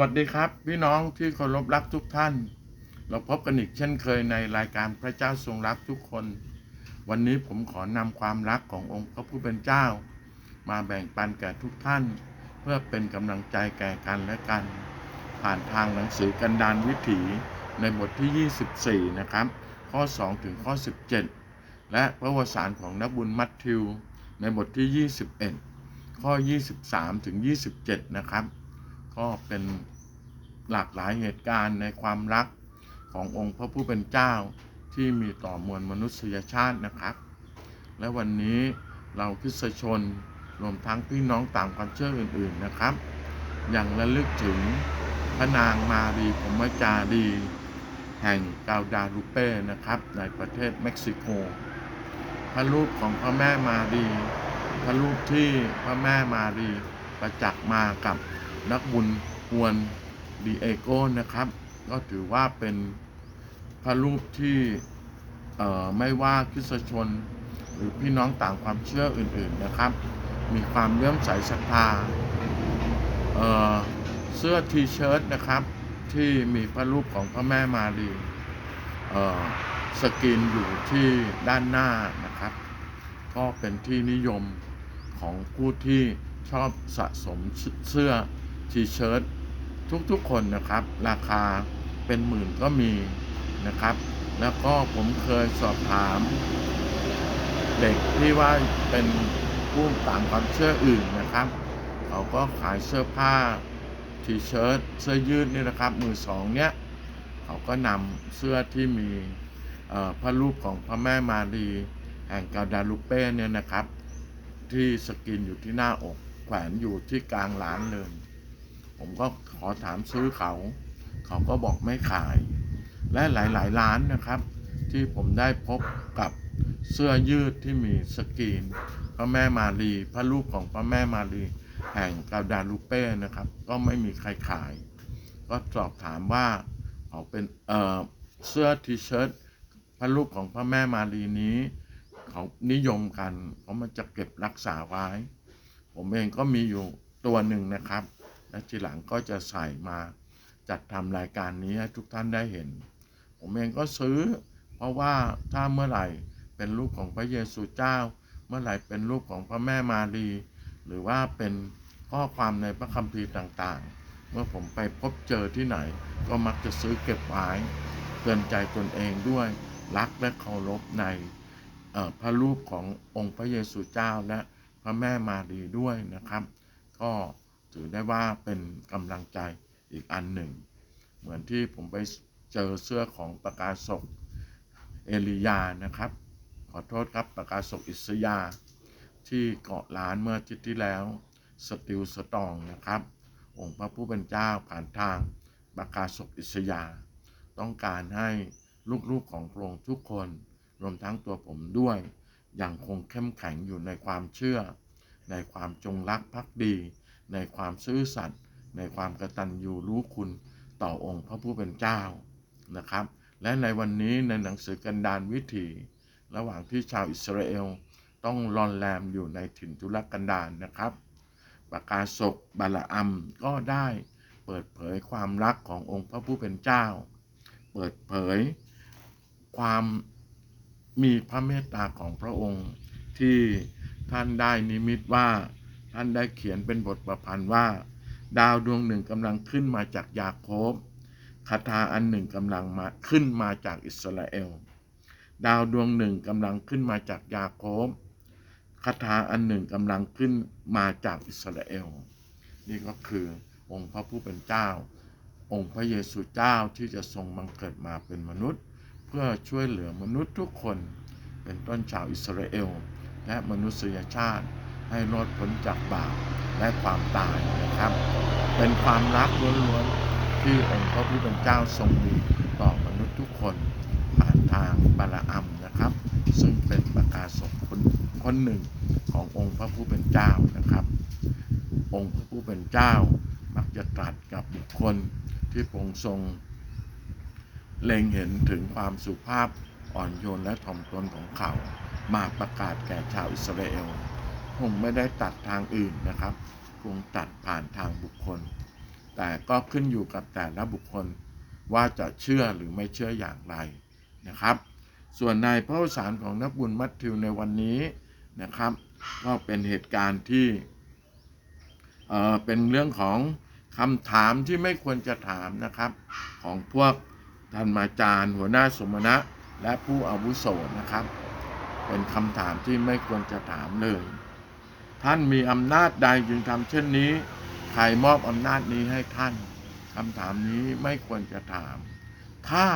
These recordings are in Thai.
วัสดีครับ พี่น้องที่เคารพรักทุกท่าน เราพบกันอีกเช่นเคยในรายการพระเจ้าทรงรักทุกคน วันนี้ผมขอนำความรักขององค์พระผู้เป็นเจ้า มาแบ่งปันแก่ทุกท่าน เพื่อเป็นกำลังใจแก่กันและกัน ผ่านทางหนังสือกันดานวิถีในบทที่ 24 นะครับ ข้อ 2 ถึงข้อ 17 และพระวสารของนักบุญมัทธิว ในบทที่ 21 ข้อ 23 ถึง 27 นะครับ ก็เป็นหลากหลายเหตุการณ์ในความรักขององค์พระผู้เป็นเจ้าที่มีต่อมวลมนุษยชาตินะครับ และวันนี้เราคริสชนรวมทั้งพี่น้องต่างความเชื่ออื่นๆนะครับอย่างระลึกถึงพระนางมารีพมจารี แห่งกาดาลูเป้นะครับ ในประเทศเม็กซิโก พระรูปของพระแม่มารี พระรูปที่พระแม่มารีประจักษ์มากับ นักบุญฮวนดีเอโก้นะครับ ก็ถือว่าเป็นพระรูปที่ไม่ว่าคริสตชน หรือพี่น้องต่างความเชื่ออื่นๆนะครับ มีความเลื่อมใสศรัทธาเเสื้อทีเชิ้ตนะครับ ที่มีพระรูปของพระแม่มารีสกรีนอยู่ที่ด้านหน้านะครับ ก็เป็นที่นิยมของผู้ที่ชอบสะสมเสื้อ ทีเชิ้ตทุกๆคนนะครับ ราคาเป็นหมื่นก็มีนะครับ แล้วก็ผมเคยสอบถาม เด็กที่ว่าเป็นผู้ต่างความเชื่ออื่นนะครับ เขาก็ขายเสื้อผ้าทีเชิ้ตเสื้อยืดนี่นะครับ มือสองเนี้ยเขาก็นำเสื้อที่มีพระรูปของพระแม่มารีแห่งกาดาลูเป้เนี่ยนะครับ ที่สกรีนอยู่ที่หน้าอกแขวนอยู่ที่กลางร้านเลย ผมก็ขอถามซื้อเขา เขาก็บอกไม่ขาย และหลายๆร้านนะครับ ที่ผมได้พบกับเสื้อยืดที่มีสกรีนพระแม่มารีพระรูปของพระแม่มารีแห่งกาดาลูเป้นะครับ ก็ไม่มีใครขาย ก็สอบถามว่าเขาเป็นเอ่อเสื้อทีเชิ้ตพระรูปของพระแม่มารีนี้ เขานิยมกันเพรามันจะเก็บรักษาไว้ ผมเองก็มีอยู่ตัวหนึ่งนะครับ และทีหลังก็จะใส่มาจัดทำรายการนี้ให้ทุกท่านได้เห็น ผมเองก็ซื้อ เพราะว่าถ้าเมื่อไหร่เป็นรูปของพระเยซูเจ้า เมื่อไหร่เป็นรูปของพระแม่มารีหรือว่าเป็นข้อความในพระคัมภีร์ต่างๆ เมื่อผมไปพบเจอที่ไหน ก็มักจะซื้อเก็บไว้เตือนใจตนเองด้วยรักและเคารพในพระรูปขององค์พระเยซูเจ้าและพระแม่มารีด้วยนะครับ ก็ ถือได้ว่าเป็นกำลังใจอีกอันหนึ่ง เหมือนที่ผมไปเจอเสื้อของประกาศกเอลียานะครับ ขอโทษครับประกาศกอิสยา ที่เกาะล้านเมื่ออาทิตย์ที่แล้วสติลสตองนะครับ องค์พระผู้เป็นเจ้าผ่านทางประกาศกอิสยา ต้องการให้ลูกๆของพระองค์ทุกคนรวมทั้งตัวผมด้วยยังคงเข้มแข็งอยู่ในความเชื่อ ในความจงรักภักดี ในความซื่อสัตย์ในความกตัญญูรู้คุณต่อองค์พระผู้เป็นเจ้านะครับ และในวันนี้ในหนังสือกันดานวิถี ระหว่างที่ชาวอิสราเอลต้องรอนแรมอยู่ในถิ่นทุรกันดารนะครับประกาศกบาลอัมก็ได้เปิดเผยความรักขององค์พระผู้เป็นเจ้า เปิดเผยความมีพระเมตตาของพระองค์ที่ท่านได้นิมิตว่า ท่านได้เขียนเป็นบทประพันธ์ว่า ดาวดวงหนึ่งกำลังขึ้นมาจากยาโคบคาถาอันหนึ่งกำลังมาขึ้นมาจากอิสราเอล ดาวดวงหนึ่งกำลังขึ้นมาจากยาโคบคาถาอันหนึ่งกำลังขึ้นมาจากอิสราเอล นี่ก็คือองค์พระผู้เป็นเจ้า องค์พระเยซูเจ้าที่จะทรงบังเกิดมาเป็นมนุษย์ เพื่อช่วยเหลือมนุษย์ทุกคน เป็นต้นชาวอิสราเอล และมนุษยชาติ ให้รอดพ้นจากบาปและความตายนะครับ เป็นความรักล้วนๆที่องค์พระผู้เป็นเจ้าทรงมีต่อมนุษย์ทุกคนผ่านทางบาลอัมนะครับ ซึ่งเป็นประกาศกคนคนหนึ่งขององค์พระผู้เป็นเจ้านะครับ องค์พระผู้เป็นเจ้ามักจะตรัสกับบุคคลที่พระองทรง เล็งเห็นถึงความสุภาพอ่อนโยนและถ่อมตนของเขา มาประกาศแก่ชาวอิสราเอล คงไม่ได้ตัดทางอื่นนะครับคงตัดผ่านทางบุคคล แต่ก็ขึ้นอยู่กับแต่ละบุคคลว่าจะเชื่อหรือไม่เชื่ออย่างไรนะครับ ส่วนในพระสารของนักบุญมัทธิวในวันนี้นะครับ ก็เป็นเหตุการณ์ที่เอ่อเป็นเรื่องของคำถามที่ไม่ควรจะถามนะครับ ของพวกท่านมาจารย์ หัวหน้าสมณะ และผู้อาวุโสนะครับ เป็นคำถามที่ไม่ควรจะถามเลย ท่านมีอำนาจใดจึงทำเช่นนี้ ใครมอบอำนาจนี้ให้ท่านคำถามนี้ไม่ควรจะถาม ถ้า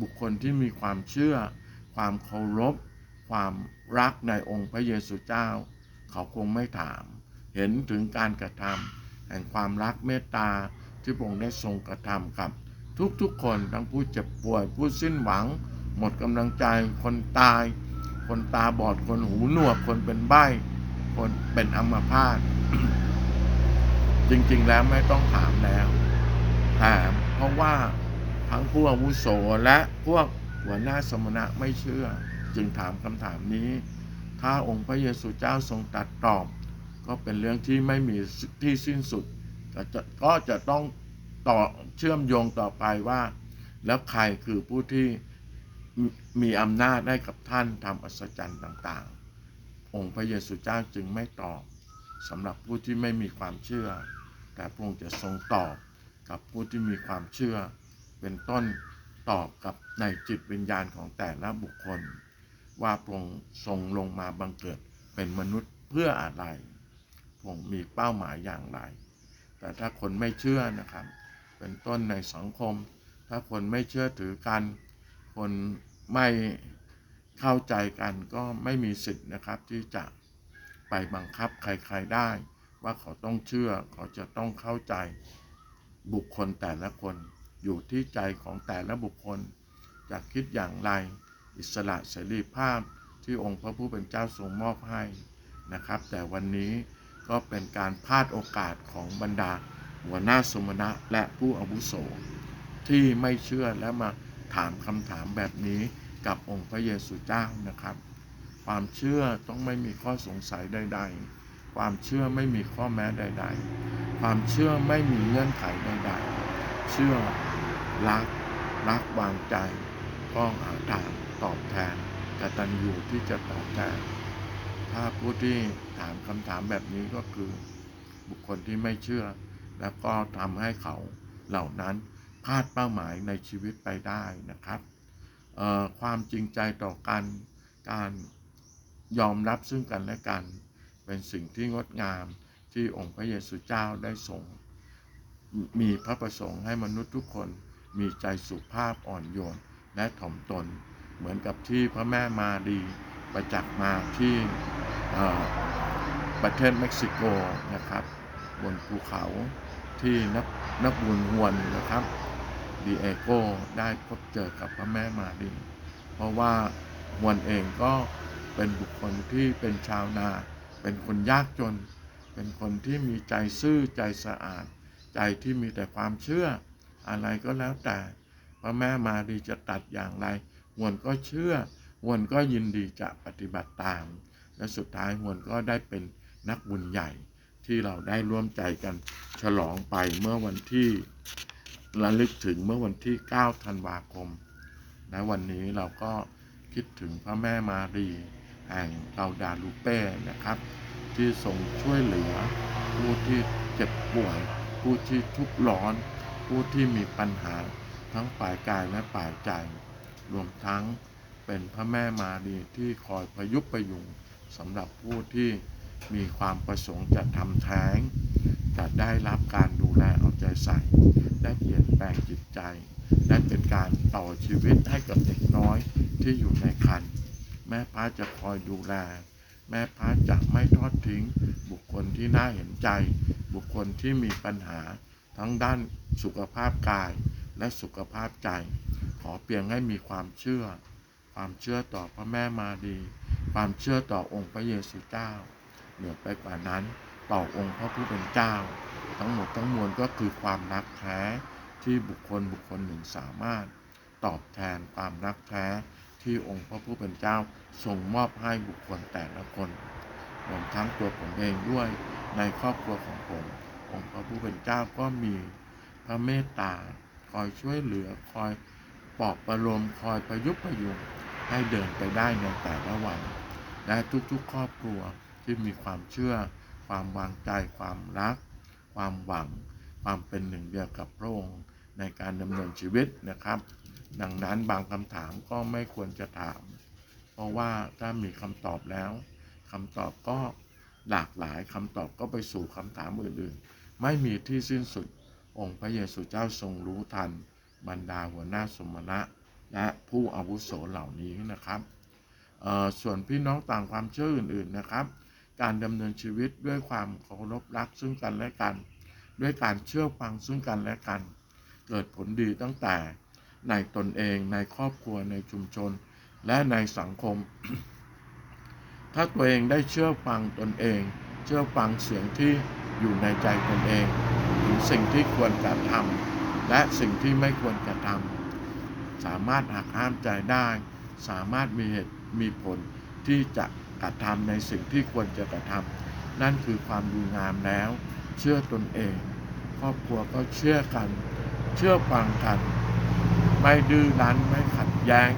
บุคคลที่มีความเชื่อ ความเคารพ ความรักในองค์พระเยซูเจ้า เขาคงไม่ถาม เห็นถึงการกระทำแห่งความรักเมตตาที่พระองค์ได้ทรงกระทำกับทุกๆคนทั้งผู้เจ็บป่วยผู้สิ้นหวัง หมดกำลังใจคนตาย คนตาบอดคนหูหนวกคนเป็นใบ้ คนเป็นอัมพาตจริง ๆ แล้วไม่ต้องถามแล้วแต่เพราะว่าทั้งผู้อาวุโสและพวกหัวหน้าสมณะไม่เชื่อ จึงถามคำถามนี้ ถ้าองค์พระเยซูเจ้าทรงตัดตอบ ก็เป็นเรื่องที่ไม่มีที่สิ้นสุดก็จะก็จะต้องต่อเชื่อมโยงต่อไปว่า แล้วใครคือผู้ที่มีอำนาจให้กับท่านทำอัศจรรย์ต่างๆ องค์พระเยซูเจ้าจึงไม่ตอบสำหรับผู้ที่ไม่มีความเชื่อ แต่พระองค์จะทรงตอบกับผู้ที่มีความเชื่อ เป็นต้นตอบกับในจิตวิญญาณของแต่ละบุคคล ว่าพระองค์ทรงลงมาบังเกิดเป็นมนุษย์เพื่ออะไรพระองค์มีเป้าหมายอย่างไร แต่ถ้าคนไม่เชื่อนะครับ เป็นต้นในสังคม ถ้าคนไม่เชื่อถือกัน คนไม่ เข้าใจกันก็ไม่มีสิทธิ์นะครับที่จะไปบังคับใครๆได้ ว่าเขาต้องเชื่อเขาจะต้องเข้าใจบุคคลแต่ละคน อยู่ที่ใจของแต่ละบุคคลจะคิดอย่างไร อิสระเสรีภาพที่องค์พระผู้เป็นเจ้าทรงมอบให้นะครับ แต่วันนี้ก็เป็นการพลาดโอกาสของบรรดาหัวหน้าสมณะและผู้อาวุโส ที่ไม่เชื่อและมาถามคำถามแบบนี้ กับองค์พระเยซูเจ้านะครับ ความเชื่อต้องไม่มีข้อสงสัยใด ๆ ความเชื่อไม่มีข้อแม้ใด ๆ ความเชื่อไม่มีเงื่อนไขใด ๆ เชื่อรักรักวางใจก็หาทางตอบแทนกตัญญูที่จะตอบแทน ถ้าผู้ที่ถามคำถามแบบนี้ก็คือบุคคลที่ไม่เชื่อ แล้วก็ทำให้เขาเหล่านั้นพลาดเป้าหมายในชีวิตไปได้นะครับ ความจริงใจต่อกันการยอมรับซึ่งกันและกัน เป็นสิ่งที่งดงามที่องค์พระเยซูเจ้าได้ทรงมีพระประสงค์ให้มนุษย์ทุกคนมีใจสุภาพอ่อนโยนและถ่อมตน เหมือนกับที่พระแม่มารีประจักษ์มาที่ประเทศเม็กซิโกนะครับ บนภูเขาที่นักนักบุญฮวนนะครับ ดีเอโกได้พบเจอกับพระแม่มารีเพราะว่าฮวนเองก็เป็นบุคคลที่เป็นชาวนา เป็นคนยากจน เป็นคนที่มีใจซื่อใจสะอาด ใจที่มีแต่ความเชื่อ อะไรก็แล้วแต่ พระแม่มารีจะตัดอย่างไรฮวนก็เชื่อฮวนก็ยินดีจะปฏิบัติตาม และสุดท้ายฮวนก็ได้เป็นนักบุญใหญ่ที่เราได้ร่วมใจกันฉลองไปเมื่อวันที่ ระลึกถึงเมื่อวันที่ 9 ธันวาคม และวันนี้เราก็คิดถึงพระแม่มารีแห่งเราดาลูเป้นะครับ ที่ทรงช่วยเหลือ ผู้ที่เจ็บป่วย ผู้ที่ทุกข์ร้อน ผู้ที่มีปัญหาทั้งฝ่ายกายและฝ่ายใจ รวมทั้งเป็นพระแม่มารีที่คอยพยุบประยุงสำหรับผู้ที่มีความประสงค์จะทำแท้ง จะได้รับการดูแลเอาใจใส่ ได้เปลี่ยนแปลงจิตใจ และเป็นการต่อชีวิตให้กับเด็กน้อยที่อยู่ในครรภ์แม่พระจะคอยดูแล แม่พระจะไม่ทอดทิ้ง บุคคลที่น่าเห็นใจ บุคคลที่มีปัญหา ทั้งด้านสุขภาพกายและสุขภาพใจ ขอเพียงให้มีความเชื่อ ความเชื่อต่อพระแม่มารีความเชื่อต่อองค์พระเยซูเจ้าเหนือไปกว่านั้น ต่อองค์พระผู้เป็นเจ้า ทั้งหมดทั้งมวลก็คือความรักแท้ที่บุคคลบุคคลหนึ่งสามารถ ตอบแทนความรักแท้ที่องค์พระผู้เป็นเจ้าทรงมอบให้บุคคลแต่ละคนรวมทั้งตัวผมเองด้วยในครอบครัวของผม องค์พระผู้เป็นเจ้าก็มีพระเมตตาคอยช่วยเหลือคอยปลอบประโลมคอยประยุกประยุงให้เดินไปได้ในแต่ละวัน และทุกๆ ครอบครัวที่มีความเชื่อ ความวางใจ ความรัก ความหวัง ความเป็นหนึ่งเดียวกับพระองค์ในการดำเนินชีวิตนะครับ ดังนั้นบางคำถามก็ไม่ควรจะถาม เพราะว่าถ้ามีคำตอบแล้วคำตอบก็หลากหลายคำตอบก็ไปสู่คำถามอื่นๆ ไม่มีที่สิ้นสุด องค์พระเยซูเจ้าทรงรู้ทัน บรรดาหัวหน้าสมณะ และผู้อาวุโสเหล่านี้นะครับส่วนพี่น้องต่างความเชื่ออื่นๆนะครับ การดำเนินชีวิตด้วยความเคารพรักซึ่งกันและกัน ด้วยการเชื่อฟังซึ่งกันและกัน เกิดผลดีตั้งแต่ในตนเองในครอบครัวในชุมชน และในสังคม ถ้าตัวเองได้เชื่อฟังตนเอง เชื่อฟังเสียงที่อยู่ในใจตนเองถึงสิ่งที่ควรจะทำและสิ่งที่ไม่ควรจะทำสามารถหักห้ามใจได้ สามารถมีเหตุมีผลที่จะ กระทำในสิ่งที่ควรจะกระทำนั่นคือความดีงามแล้ว เชื่อตนเอง ครอบครัวก็เชื่อกัน เชื่อฟังกัน ไม่ดื้อรั้นไม่ขัดแย้ง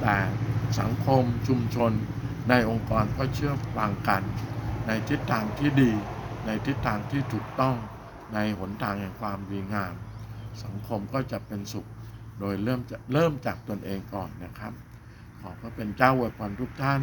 แต่สังคมชุมชน ในองค์กรก็เชื่อฟังกัน ในทิศทางที่ดี ในทิศทางที่ถูกต้องในหนทางแห่งความดีงาม สังคมก็จะเป็นสุข โดยเริ่มจะเริ่มจากตนเองก่อนนะครับ ขอพระเป็นเจ้าอวยพรทุกท่าน